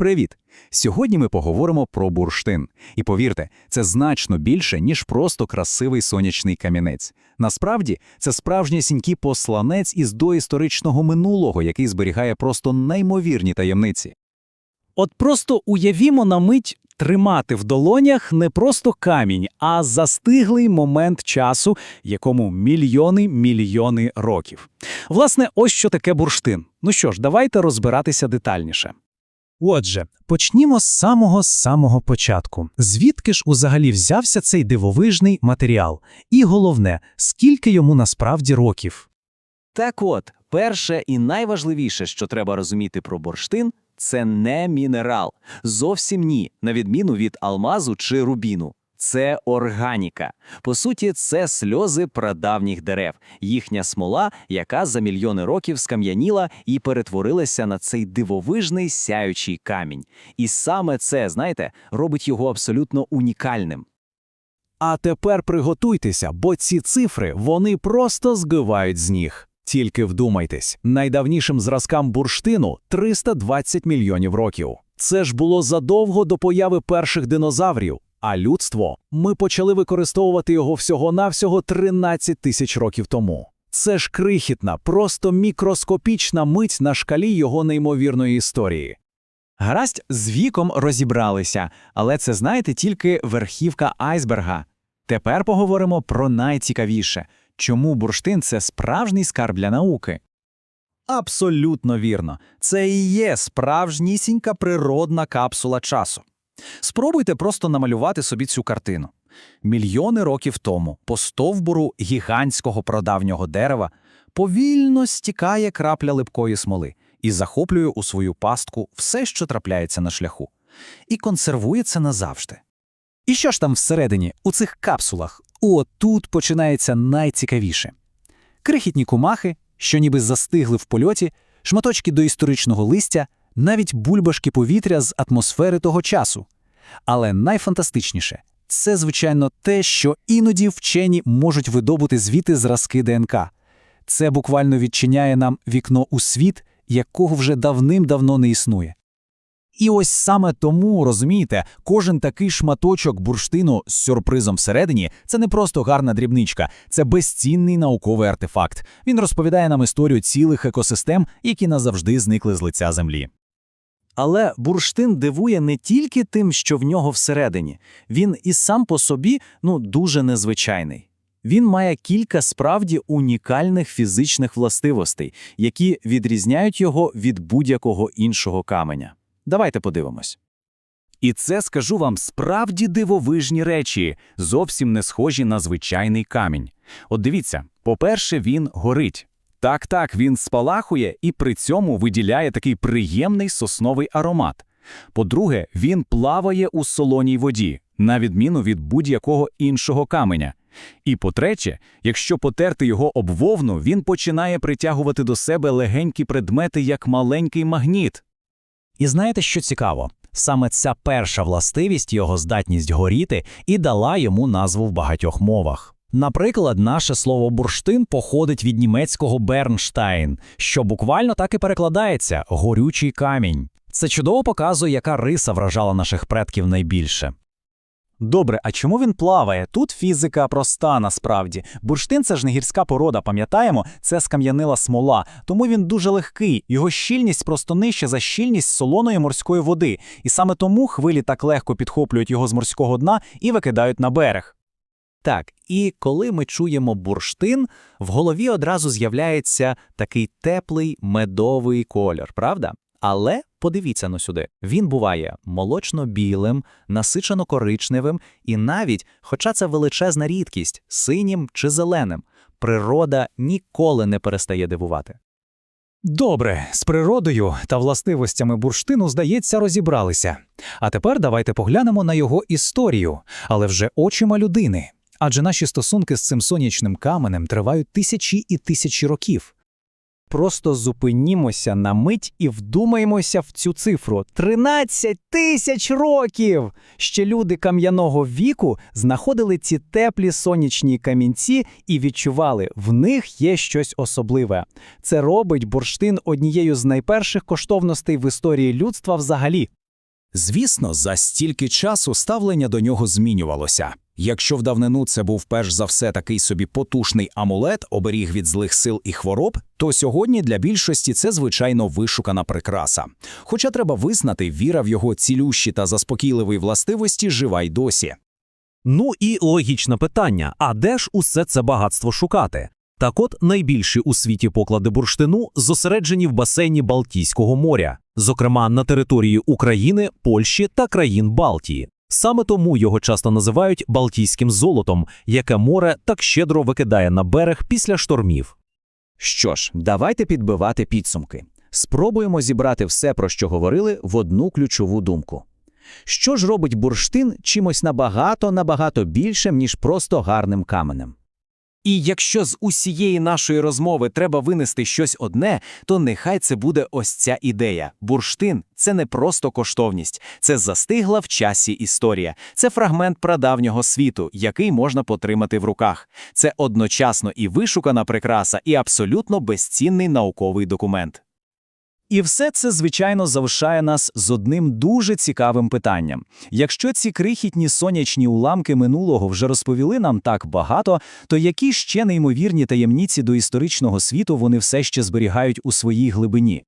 Привіт! Сьогодні ми поговоримо про бурштин. І повірте, це значно більше, ніж просто красивий сонячний камінець. Насправді, це справжнісінький посланець із доісторичного минулого, який зберігає просто неймовірні таємниці. От просто уявімо на мить тримати в долонях не просто камінь, а застиглий момент часу, якому мільйони мільйони років. Власне, ось що таке бурштин. Ну що ж, давайте розбиратися детальніше. Отже, почнімо з самого самого початку. Звідки ж узагалі взявся цей дивовижний матеріал? І головне, скільки йому насправді років? Так от, перше і найважливіше, що треба розуміти про бурштин, це не мінерал. Зовсім ні, на відміну від алмазу чи рубіну. Це органіка. По суті, це сльози прадавніх дерев, їхня смола, яка за мільйони років скам'яніла і перетворилася на цей дивовижний сяючий камінь. І саме це, знаєте, робить його абсолютно унікальним. А тепер приготуйтеся, бо ці цифри вони просто збивають з ніг. Тільки вдумайтесь, найдавнішим зразкам бурштину 320 мільйонів років. Це ж було задовго до появи перших динозаврів. А людство ми почали використовувати його всього-навсього 13 тисяч років тому. Це ж крихітна, просто мікроскопічна мить на шкалі його неймовірної історії. Гаразд, з віком розібралися, але це, знаєте, тільки верхівка айсберга. Тепер поговоримо про найцікавіше – чому бурштин – це справжній скарб для науки. Абсолютно вірно. Це і є справжнісінька природна капсула часу. Спробуйте просто намалювати собі цю картину. Мільйони років тому по стовбуру гігантського прадавнього дерева повільно стікає крапля липкої смоли і захоплює у свою пастку все, що трапляється на шляху, і консервує це назавжди. І що ж там всередині, у цих капсулах? О, тут починається найцікавіше. Крихітні кумахи, що ніби застигли в польоті, шматочки доісторичного листя, навіть бульбашки повітря з атмосфери того часу. Але найфантастичніше – це, звичайно, те, що іноді вчені можуть видобути звідти зразки ДНК. Це буквально відчиняє нам вікно у світ, якого вже давним-давно не існує. І ось саме тому, розумієте, кожен такий шматочок бурштину з сюрпризом всередині це не просто гарна дрібничка, це безцінний науковий артефакт. Він розповідає нам історію цілих екосистем, які назавжди зникли з лиця землі. Але бурштин дивує не тільки тим, що в нього всередині, він і сам по собі ну, дуже незвичайний. Він має кілька справді унікальних фізичних властивостей, які відрізняють його від будь-якого іншого каменя. Давайте подивимось. І це, скажу вам, справді дивовижні речі, зовсім не схожі на звичайний камінь. От дивіться, по-перше, він горить. Так, так, він спалахує і при цьому виділяє такий приємний сосновий аромат. По-друге, він плаває у солоній воді, на відміну від будь-якого іншого каменя. І по-третє, якщо потерти його об вовну, він починає притягувати до себе легенькі предмети як маленький магніт. І знаєте, що цікаво? Саме ця перша властивість, його здатність горіти, і дала йому назву в багатьох мовах. Наприклад, наше слово бурштин походить від німецького Бернштайн, що буквально так і перекладається горючий камінь. Це чудово показує, яка риса вражала наших предків найбільше. Добре, а чому він плаває? Тут фізика проста насправді. Бурштин це ж не гірська порода, пам'ятаємо, це скам'янила смола, тому він дуже легкий, його щільність просто нижча за щільність солоної морської води, і саме тому хвилі так легко підхоплюють його з морського дна і викидають на берег. Так, і коли ми чуємо бурштин, в голові одразу з'являється такий теплий медовий кольор, правда? Але подивіться на сюди, він буває молочно-білим, насичено-коричневим і навіть, хоча це величезна рідкість, синім чи зеленим, природа ніколи не перестає дивувати. Добре, з природою та властивостями бурштину, здається, розібралися. А тепер давайте поглянемо на його історію, але вже очима людини. Адже наші стосунки з цим сонячним каменем тривають тисячі і тисячі років. Просто зупинімося на мить і вдумаємося в цю цифру 13 тисяч років! Ще люди кам'яного віку знаходили ці теплі сонячні камінці і відчували, в них є щось особливе. Це робить бурштин однією з найперших коштовностей в історії людства взагалі. Звісно, за стільки часу ставлення до нього змінювалося. Якщо в давнину це був перш за все такий собі потужний амулет, оберіг від злих сил і хвороб, то сьогодні для більшості це звичайно вишукана прикраса. Хоча треба визнати, віра в його цілющі та заспокійливі властивості жива й досі. Ну і логічне питання: а де ж усе це багатство шукати? Так от найбільші у світі поклади бурштину зосереджені в басейні Балтійського моря, зокрема на території України, Польщі та країн Балтії. Саме тому його часто називають Балтійським золотом, яке море так щедро викидає на берег після штормів. Що ж, давайте підбивати підсумки. Спробуємо зібрати все, про що говорили, в одну ключову думку. Що ж робить бурштин чимось набагато-набагато більшим, ніж просто гарним каменем? І якщо з усієї нашої розмови треба винести щось одне, то нехай це буде ось ця ідея. Бурштин це не просто коштовність, це застигла в часі історія. Це фрагмент прадавнього світу, який можна потримати в руках. Це одночасно і вишукана прикраса, і абсолютно безцінний науковий документ. І все це, звичайно, залишає нас з одним дуже цікавим питанням. Якщо ці крихітні сонячні уламки минулого вже розповіли нам так багато, то які ще неймовірні таємниці до історичного світу вони все ще зберігають у своїй глибині?